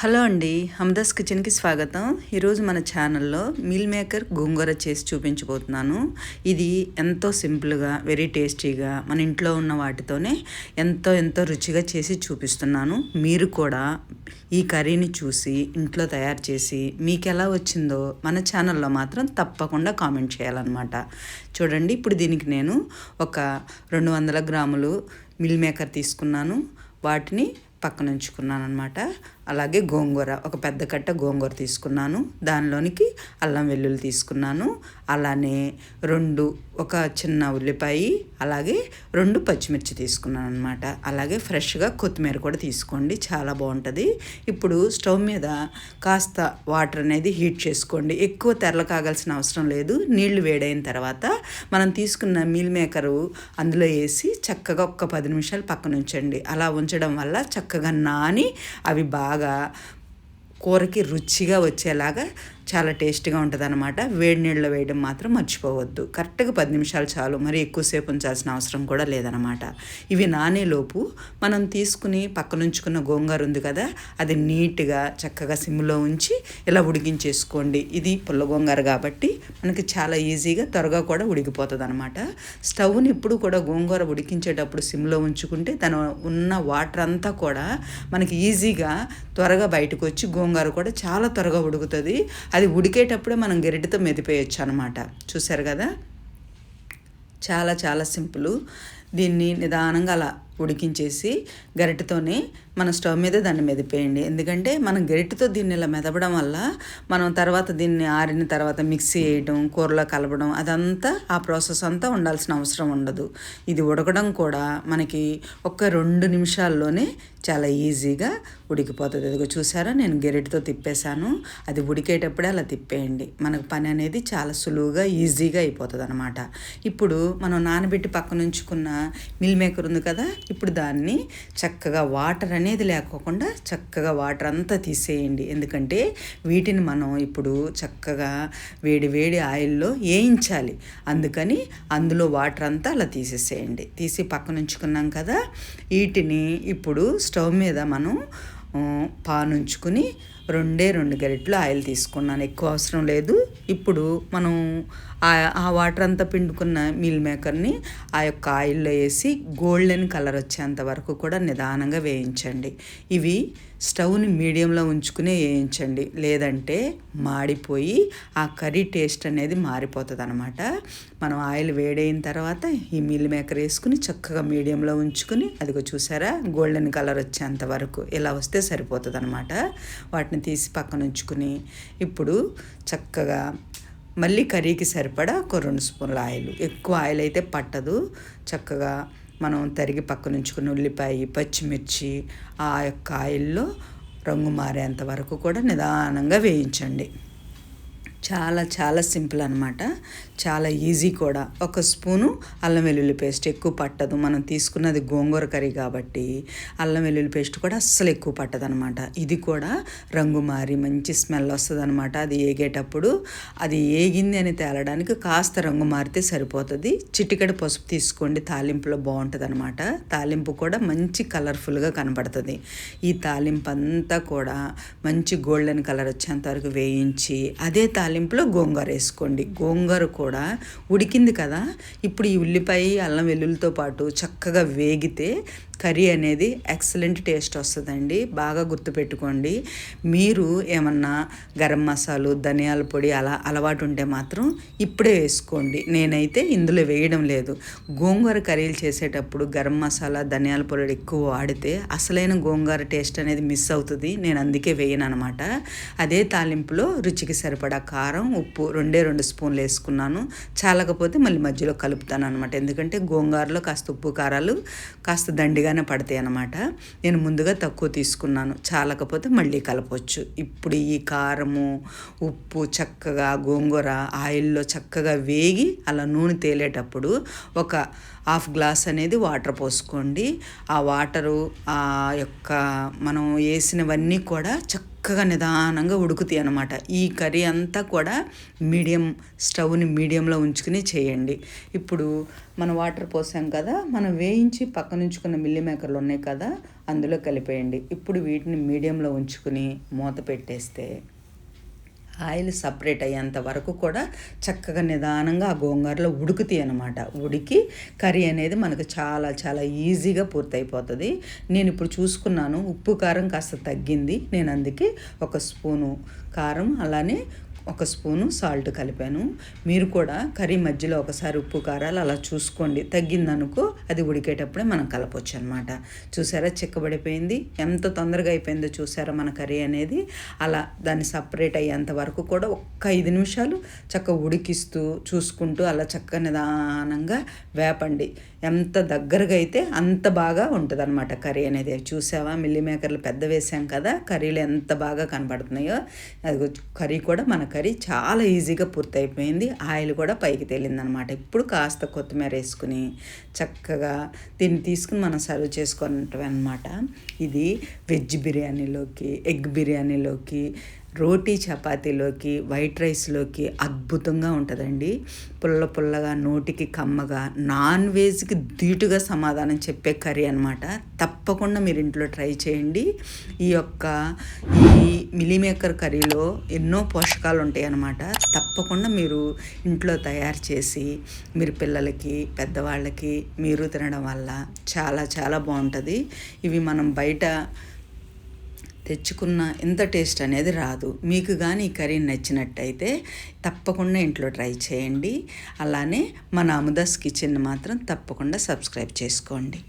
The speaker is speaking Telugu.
హలో అండి హమ్దాస్ కిచెన్కి స్వాగతం. ఈరోజు మన ఛానల్లో మీల్ మేకర్ గోంగూర చేసి చూపించబోతున్నాను. ఇది ఎంతో సింపుల్గా వెరీ టేస్టీగా మన ఇంట్లో ఉన్న వాటితోనే ఎంతో ఎంతో రుచిగా చేసి చూపిస్తున్నాను. మీరు కూడా ఈ కర్రీని చూసి ఇంట్లో తయారు చేసి మీకు ఎలా వచ్చిందో మన ఛానల్లో మాత్రం తప్పకుండా కామెంట్ చేయాలన్నమాట. చూడండి ఇప్పుడు దీనికి నేను ఒక రెండు వందల గ్రాములు మిల్ మేకర్ తీసుకున్నాను. వాటిని పక్కన ఉంచుకున్నాను అనమాట అలాగే గోంగూర ఒక పెద్ద కట్ట గోంగూర తీసుకున్నాను. దానిలోనికి అల్లం వెల్లుల్లి తీసుకున్నాను. అలానే రెండు ఒక చిన్న ఉల్లిపాయ అలాగే రెండు పచ్చిమిర్చి తీసుకున్నాను అనమాట అలాగే ఫ్రెష్గా కొత్తిమీర కూడా తీసుకోండి చాలా బాగుంటుంది. ఇప్పుడు స్టవ్ మీద కాస్త వాటర్ అనేది హీట్ చేసుకోండి. ఎక్కువ తెరలు కాగాల్సిన అవసరం లేదు. నీళ్ళు వేడైన తర్వాత మనం తీసుకున్న మీల్ మేకరు అందులో వేసి చక్కగా ఒక్క పది నిమిషాలు పక్కన ఉంచండి అలా ఉంచడం వల్ల చక్కగా నాని అవి బాగా కూరకి రుచిగా వచ్చేలాగా చాలా టేస్ట్గా ఉంటుంది అనమాట వేడి నీళ్ళలో వేయడం మాత్రం మర్చిపోవద్దు. కరెక్ట్గా పది నిమిషాలు చాలు. మరి ఎక్కువసేపు ఉంచాల్సిన అవసరం కూడా లేదనమాట ఇవి నానేలోపు మనం తీసుకుని పక్కనుంచుకున్న గోంగూర ఉంది కదా అది నీట్గా చక్కగా సిమ్లో ఉంచి ఇలా ఉడికించేసుకోండి. ఇది పుల్ల గోంగూర కాబట్టి మనకి చాలా ఈజీగా త్వరగా కూడా ఉడికిపోతుంది అనమాట స్టవ్ని ఎప్పుడు కూడా గోంగూర ఉడికించేటప్పుడు సిమ్లో ఉంచుకుంటే తను ఉన్న వాటర్ అంతా కూడా మనకి ఈజీగా త్వరగా బయటకు వచ్చి గోంగూర కూడా చాలా త్వరగా ఉడుకుతుంది. అది ఉడికేటప్పుడే మనం గరిటతో మెదిపేయచ్చు అనమాట చూసారు కదా? చాలా చాలా సింపుల్. దీన్ని నిదానంగా అలా ఉడికించేసి గరిటతోనే మన స్టవ్ మీద దాన్ని మెదిపేయండి. ఎందుకంటే మనం గరిటెతో దీన్ని ఇలా మెదపడం వల్ల మనం తర్వాత దీన్ని ఆరిన తర్వాత మిక్సీ వేయడం కూరలో కలపడం అదంతా ఆ ప్రాసెస్ అంతా ఉండాల్సిన అవసరం ఉండదు. ఇది ఉడకడం కూడా మనకి ఒక్క రెండు నిమిషాల్లోనే చాలా ఈజీగా ఉడికిపోతుంది. ఇదిగో చూసారా? నేను గెరిటితో తిప్పేశాను. అది ఉడికేటప్పుడే అలా తిప్పేయండి. మనకు పని అనేది చాలా సులువుగా ఈజీగా అయిపోతుంది అనమాట ఇప్పుడు మనం నానబెట్టి పక్కనుంచుకున్న మిల్ మేకర్ ఉంది కదా? ఇప్పుడు దాన్ని చక్కగా వాటర్ అనేది లేకోకుండా చక్కగా వాటర్ అంతా తీసేయండి. ఎందుకంటే వీటిని మనం ఇప్పుడు చక్కగా వేడి వేడి ఆయిల్లో వేయించాలి. అందుకని అందులో వాటర్ అంతా అలా తీసేసేయండి. తీసి పక్కన ఉంచుకున్నాం కదా వీటిని ఇప్పుడు స్టవ్ మీద మనం పానుంచుకుని రెండే రెండు గరిటెలు ఆయిల్ తీసుకున్నాను. ఎక్కువ అవసరం లేదు. ఇప్పుడు మనం ఆ వాటర్ అంతా పిండుకున్న మీల్ మేకర్ని ఆ యొక్క ఆయిల్లో వేసి గోల్డెన్ కలర్ వచ్చేంత వరకు కూడా నిదానంగా వేయించండి. ఇవి స్టవ్ని మీడియంలో ఉంచుకునే వేయించండి. లేదంటే మాడిపోయి ఆ కర్రీ టేస్ట్ అనేది మారిపోతుంది అనమాట మనం ఆయిల్ వేడైన తర్వాత ఈ మీల్ మేకర్ వేసుకుని చక్కగా మీడియంలో ఉంచుకుని అదిగో చూసారా? గోల్డెన్ కలర్ వచ్చేంత వరకు. ఇలా వస్తే సరిపోతుంది అనమాట వాటిని తీసి పక్కన ఉంచుకుని ఇప్పుడు చక్కగా మళ్ళీ కర్రీకి సరిపడా ఒక రెండు స్పూన్ల ఆయిల్. ఎక్కువ ఆయిల్ అయితే పట్టదు. చక్కగా మనం తరిగి పక్కన ఉంచుకున్న ఉల్లిపాయ పచ్చిమిర్చి ఆ యొక్క ఆయిల్లో రంగు మారేంత వరకు కూడా నిదానంగా వేయించండి. చాలా చాలా సింపుల్ అనమాట చాలా ఈజీ కూడా. ఒక స్పూను అల్లం వెల్లుల్లి పేస్ట్ ఎక్కువ పట్టదు. మనం తీసుకున్నది గోంగూర కర్రీ కాబట్టి అల్లం వెల్లుల్లి పేస్ట్ కూడా అస్సలు ఎక్కువ పట్టదు అనమాట ఇది కూడా రంగు మారి మంచి స్మెల్ వస్తుంది అనమాట అది ఏగేటప్పుడు అది ఏగింది అని తేలడానికి కాస్త రంగు మారితే సరిపోతుంది. చిటికడ పసుపు తీసుకోండి. తాలింపులో బాగుంటుంది అనమాట తాలింపు కూడా మంచి కలర్ఫుల్గా కనబడుతుంది. ఈ తాలింపు అంతా కూడా మంచి గోల్డెన్ కలర్ వచ్చేంత వరకు వేయించి అదే తాలింపు తాలింపులో గోంగూర వేసుకోండి. గోంగూర కూడా ఉడికింది కదా? ఇప్పుడు ఈ ఉల్లిపాయ అల్లం వెల్లుల్లితో పాటు చక్కగా వేగితే కర్రీ అనేది ఎక్సలెంట్ టేస్ట్ వస్తుందండి. బాగా గుర్తుపెట్టుకోండి. మీరు ఏమన్నా గరం మసాలు ధనియాల పొడి అలా అలవాటు ఉంటే మాత్రం ఇప్పుడే వేసుకోండి. నేనైతే ఇందులో వేయడం లేదు. గోంగూర కర్రీలు చేసేటప్పుడు గరం మసాలా ధనియాల పొడి ఎక్కువ వాడితే అసలైన గోంగూర టేస్ట్ అనేది మిస్ అవుతుంది. నేను అందుకే వేయను అనమాట అదే తాలింపులో రుచికి సరిపడా కారం ఉప్పు రెండే రెండు స్పూన్లు వేసుకున్నాను. చాలకపోతే మళ్ళీ మధ్యలో కలుపుతాను అనమాట ఎందుకంటే గోంగూరలో కాస్త ఉప్పు కారాలు కాస్త దండిగా గట్టిగానే పడతాయి అన్నమాట. నేను ముందుగా తక్కువ తీసుకున్నాను. చాలకపోతే మళ్ళీ కలపవచ్చు ఇప్పుడు ఈ కారము ఉప్పు చక్కగా గోంగూర ఆయిల్లో చక్కగా వేగి అలా నూనె తేలేటప్పుడు ఒక హాఫ్ గ్లాస్ అనేది వాటర్ పోసుకోండి. ఆ వాటరు ఆ యొక్క మనం వేసినవన్నీ కూడా చక్క చక్కగా నిదానంగా ఉడుకుతాయి అనమాట ఈ కర్రీ అంతా కూడా మీడియం స్టవ్ని మీడియంలో ఉంచుకుని చేయండి. ఇప్పుడు మనం వాటర్ పోసాం కదా మనం వేయించి పక్కన ఉంచుకున్న మిల్లి మేకర్లు ఉన్నాయి కదా అందులో కలిపేయండి. ఇప్పుడు వీటిని మీడియంలో ఉంచుకుని మూత పెట్టేస్తే ఆయిల్ సపరేట్ అయ్యేంత వరకు కూడా చక్కగా నిదానంగా ఆ గోంగూరలో ఉడుకుతాయి అనమాట ఉడికి కర్రీ అనేది మనకు చాలా చాలా ఈజీగా పూర్తయిపోతుంది. నేను ఇప్పుడు చూసుకున్నాను ఉప్పు కారం కాస్త తగ్గింది. నేను అందుకే ఒక స్పూను కారం అలానే ఒక స్పూను సాల్ట్ కలిపాను. మీరు కూడా కర్రీ మధ్యలో ఒకసారి ఉప్పు కారాలు అలా చూసుకోండి. తగ్గిందనుకో అది ఉడికేటప్పుడే మనం కలపొచ్చు అనమాట చూసారా చిక్కబడిపోయింది? ఎంత తొందరగా అయిపోయిందో చూసారా మన కర్రీ అనేది? అలా దాన్ని సపరేట్ అయ్యేంత వరకు కూడా ఒక్క ఐదు నిమిషాలు చక్కగా ఉడికిస్తూ చూసుకుంటూ అలా చక్కగా నిదానంగా వేపండి. ఎంత దగ్గరగా అయితే అంత బాగా ఉంటుంది అనమాట కర్రీ అనేది. చూసావా? మిల్లీ మేకర్లు పెద్ద వేసాం కదా? కర్రీలు ఎంత బాగా కనబడుతున్నాయో? అది కర్రీ కూడా మన కర్రీ చాలా ఈజీగా పూర్తయిపోయింది. ఆయిల్ కూడా పైకి తేలిందనమాట. ఇప్పుడు కాస్త కొత్తిమీర వేసుకుని చక్కగా దీన్ని తీసుకుని మనం సర్వ్ చేసుకుంటాం అనమాట ఇది వెజ్ బిర్యానీలోకి ఎగ్ బిర్యానీలోకి రోటీ చపాతీలోకి వైట్ రైస్లోకి అద్భుతంగా ఉంటుందండి. పుల్ల పుల్లగా నోటికి కమ్మగా నాన్ వెజ్కి ధీటుగా సమాధానం చెప్పే కర్రీ అనమాట తప్పకుండా మీరు ఇంట్లో ట్రై చేయండి. ఈ యొక్క ఈ మిలీమేకర్ కర్రీలో ఎన్నో పోషకాలు ఉంటాయి అన్నమాట. తప్పకుండా మీరు ఇంట్లో తయారు చేసి మీరు పిల్లలకి పెద్దవాళ్ళకి మీరు తినడం వల్ల చాలా చాలా బాగుంటుంది. ఇవి మనం బయట తెచ్చుకున్న ఇంత టేస్ట్ అనేది రాదు. మీకు కానీ ఈ కర్రీ నచ్చినట్టయితే తప్పకుండా ఇంట్లో ట్రై చేయండి. అలానే మన అముదాస్ కిచెన్ మాత్రం తప్పకుండా సబ్స్క్రైబ్ చేసుకోండి.